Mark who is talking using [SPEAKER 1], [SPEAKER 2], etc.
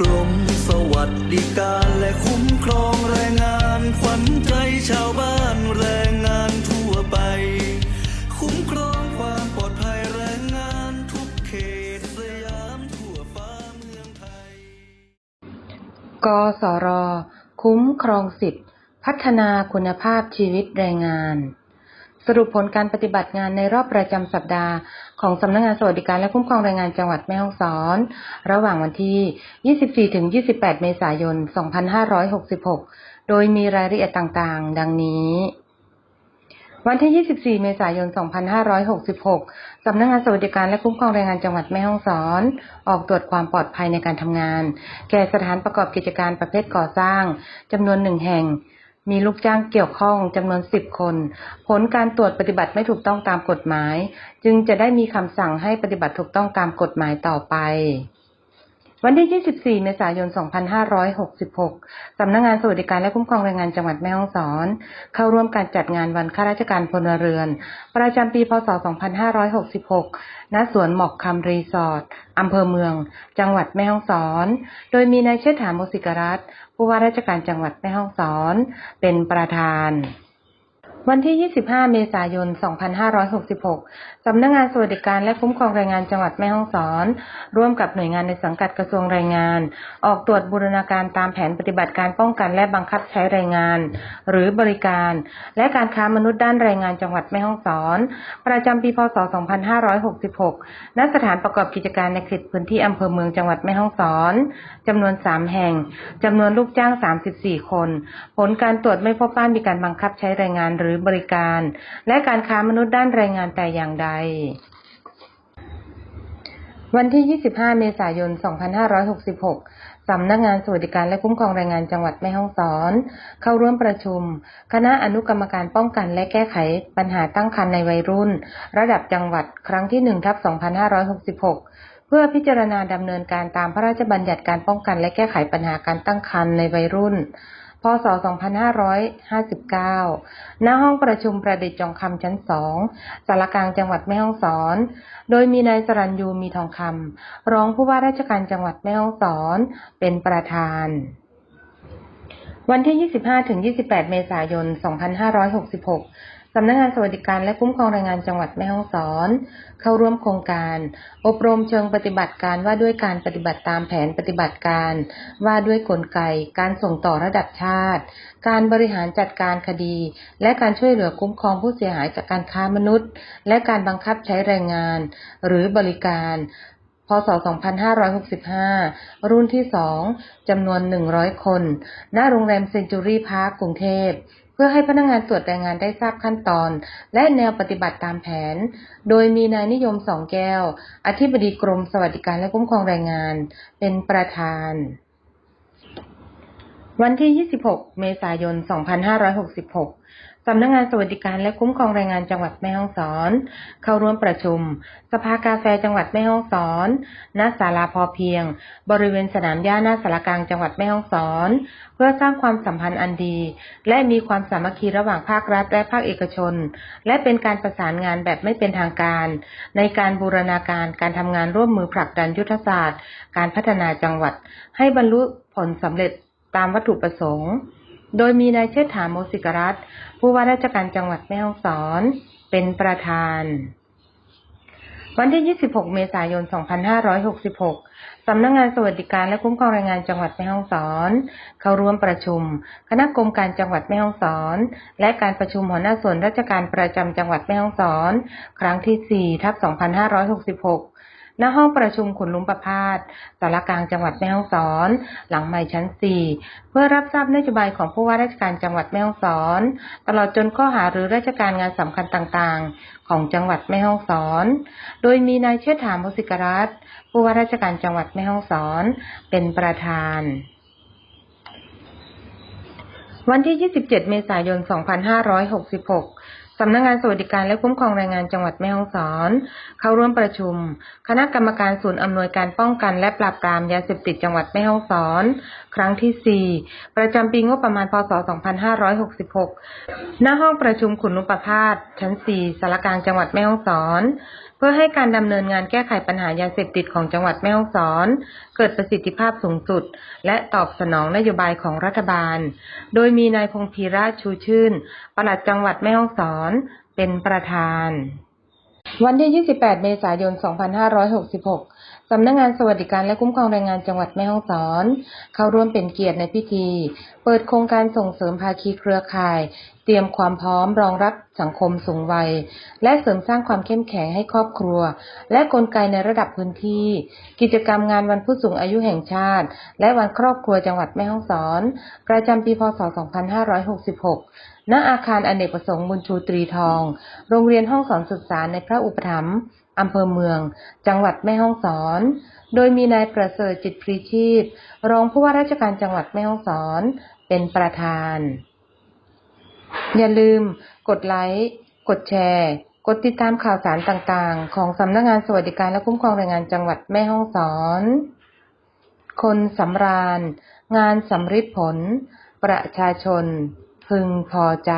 [SPEAKER 1] กรมสวัสดิการและคุ้มครองแรงงานขวัญใจชาวบ้านแรงงานทั่วไป คุ้มครองความปลอดภัยแรงงานทุกเขตสยามทั่วฟ้าเมืองไทย
[SPEAKER 2] กสร คุ้มครองสิทธิพัฒนาคุณภาพชีวิตแรงงาน สรุปผลการปฏิบัติงานในรอบประจำสัปดาห์ ของสำนักงานสวัสดิการและคุ้มครองแรงงานจังหวัดแม่ฮ่องสอน ระหว่างวันที่ 24-28 เมษายน 2566 โดยมีรายละเอียดต่างๆ ดังนี้วันที่ 24 เมษายน 2566 สำนักงานสวัสดิการและคุ้มครองแรงงานจังหวัดแม่ฮ่องสอน ออกตรวจความปลอดภัยในการทำงาน แก่สถานประกอบกิจการประเภทก่อสร้างจำนวนหนึ่งแห่ง มีลูกจ้างเกี่ยวข้องจำนวน 10 คน ผลการตรวจปฏิบัติไม่ถูกต้องตามกฎหมาย จึงจะได้มีคำสั่งให้ปฏิบัติถูกต้องตามกฎหมายต่อไป วันที่ 24 เมษายน 2566 สำนักงานสวัสดิการและคุ้มครองแรงงานจังหวัดแม่ฮ่องสอน เข้าร่วมการจัดงานวันข้าราชการพลเรือน ประจำปี พศ 2566 ณ สวนหมอกคำรีสอร์ทอำเภอเมือง จังหวัดแม่ฮ่องสอน โดยมีนายเชษฐาโมสิกรัตผู้ว่าราชการจังหวัดแม่ฮ่องสอน เป็นประธาน วันที่ 25 เมษายน 2566 สำนักงานสวัสดิการและคุ้มครองแรงงานจังหวัดแม่ฮ่องสอน ร่วมกับหน่วยงานในสังกัดกระทรวงแรงงาน ออกตรวจบูรณาการตามแผนปฏิบัติการป้องกันและบังคับใช้แรงงาน หรือบริการ และการค้ามนุษย์ด้านแรงงานจังหวัดแม่ฮ่องสอน ประจำปีพศ 2566 ณ สถานประกอบกิจการในเขตพื้นที่อำเภอเมืองจังหวัดแม่ฮ่องสอนจำนวน 3 แห่งจำนวนลูกจ้าง 34 คน ผลการตรวจไม่พบว่ามีการบังคับใช้แรงงานหรือบริการ และการค้ามนุษย์ด้านแรงงานแต่อย่างใด วันที่ 25 เมษายน 2566 สำนักงานสวัสดิการและคุ้มครองแรงงานจังหวัดแม่ฮ่องสอน เข้าร่วมประชุม คณะอนุกรรมการป้องกันและแก้ไขปัญหาตั้งครรภ์ในวัยรุ่น ระดับจังหวัดครั้งที่1ทับ2566เพื่อพิจารณาดำเนินการตามพระราชบัญญัติการป้องกันและแก้ไขปัญหาการตั้งครรภ์ในวัยรุ่น ศ 2559 ณ ห้องประชุมประดิษฐ์จองคำชั้น2สารกลางจังหวัดแม่ฮ่องสอน โดยมีนายสรัญยูมีทองคำรองผู้ว่าราชการจังหวัดแม่ฮ่องสอน เป็นประธานวันที่ 25-28 เมษายน 2566 สำนักงานสวัสดิการและคุ้มครองแรงงานจังหวัดแม่ฮ่องสอน เข้าร่วมโครงการ อบรมเชิงปฏิบัติการว่าด้วยการปฏิบัติตามแผนปฏิบัติการ ว่าด้วยกลไก การส่งต่อระดับชาติ การบริหารจัดการคดี และการช่วยเหลือคุ้มครองผู้เสียหายจากการค้ามนุษย์ และการบังคับใช้แรงงาน หรือบริการ พศ 2565 รุ่นที่ 2 จำนวน 100 คน ณ โรงแรมเซนจูรี่พาร์คกรุงเทพ เพื่อให้พนักงานตรวจแรงงานได้ทราบขั้นตอน และแนวปฏิบัติตามแผน โดยมีนายนิยมสองแก้ว อธิบดีกรมสวัสดิการและคุ้มครองแรงงาน เป็นประธาน วันที่ 26 เมษายน 2566 สำนักงานสวัสดิการและคุ้มครองแรงงานจังหวัดแม่ฮ่องสอน เข้าร่วมประชุม สภากาแฟจังหวัดแม่ฮ่องสอนณศาลาพอเพียง บริเวณสนามหญ้าหน้าสารกลางจังหวัดแม่ฮ่องสอน เพื่อสร้างความสัมพันธ์อันดี และมีความสามัคคีระหว่างภาครัฐและภาคเอกชน และเป็นการประสานงานแบบไม่เป็นทางการ ในการบูรณาการการทำงานร่วมมือผลักดันยุทธศาสตร์ การพัฒนาจังหวัด ให้บรรลุผลสำเร็จตามวัตถุประสงค์ โดยมีนายเชษฐาโมสิกรัตผู้ว่าราชการจังหวัดแม่ฮ่องสอนเป็นประธาน วันที่ 26 เมษายน 2566 สำนักงานสวัสดิการและคุ้มครองแรงงานจังหวัดแม่ฮ่องสอน เข้าร่วมประชุม คณะกรมการจังหวัดแม่ฮ่องสอน และการประชุมหัวหน้าส่วนราชการประจำจังหวัดแม่ฮ่องสอน ครั้งที่ 4 ทับ 2566 ณห้องประชุมขุนลุมประพาสสารกลางจังหวัดแม่ฮ่องสอน หลังใหม่ชั้น 4 เพื่อรับทราบนโยบายของผู้ว่าราชการจังหวัดแม่ฮ่องสอน ตลอดจนข้อหาหรือราชการงานสำคัญต่างๆ ของจังหวัดแม่ฮ่องสอน โดยมีนายเชิดถามมุสิกรัตผู้ว่าราชการจังหวัดแม่ฮ่องสอน เป็นประธานวันที่ 27 เมษายน 2566 สำนักงานสวัสดิการและคุ้มครองแรงงานจังหวัดแม่ฮ่องสอน เข้าร่วมประชุม คณะกรรมการศูนย์อำนวยการป้องกันและปราบปรามยาเสพติดจังหวัดแม่ฮ่องสอน ครั้งที่ 4 ประจำปีงบประมาณพศ 2566ณห้องประชุมขุนนุปภาสชั้น 4สารกลางจังหวัดแม่ฮ่องสอน เพื่อให้การดำเนินงานแก้ไขปัญหายาเสพติดของจังหวัดแม่ฮ่องสอน เกิดประสิทธิภาพสูงสุด และตอบสนองนโยบายของรัฐบาล โดยมีนายพงศ์พีระชูชื่นปลัดจังหวัดแม่ฮ่องสอนเป็นประธาน วันที่ 28 เมษายน 2566 สำนักงานสวัสดิการและคุ้มครองแรงงานจังหวัดแม่ฮ่องสอน เข้าร่วมเป็นเกียรติในพิธี เปิดโครงการส่งเสริมภาคีเครือข่าย เตรียมความพร้อมรองรับสังคมสูงวัย และเสริมสร้างความเข้มแข็งให้ครอบครัว และกลไกในระดับพื้นที่ กิจกรรมงานวันผู้สูงอายุแห่งชาติ และวันครอบครัวจังหวัดแม่ฮ่องสอน ประจำปีพศ 2566 ณ อาคารอเนกประสงค์บุญชูตรีทอง โรงเรียนห้องสอนศึกษาในพระอุปถัมภ์ อำเภอเมือง จังหวัดแม่ฮ่องสอน โดยมีนายประเสริฐจิตพรีชีพ รองผู้ว่าราชการจังหวัดแม่ฮ่องสอน เป็นประธาน อย่าลืม กดไลค์ กดแชร์ กดติดตามข่าวสารต่างๆ ของสำนักงานสวัสดิการและคุ้มครองแรงงานจังหวัดแม่ฮ่องสอน คนสำราญ งานสำริดผล ประชาชน พึงพอใจ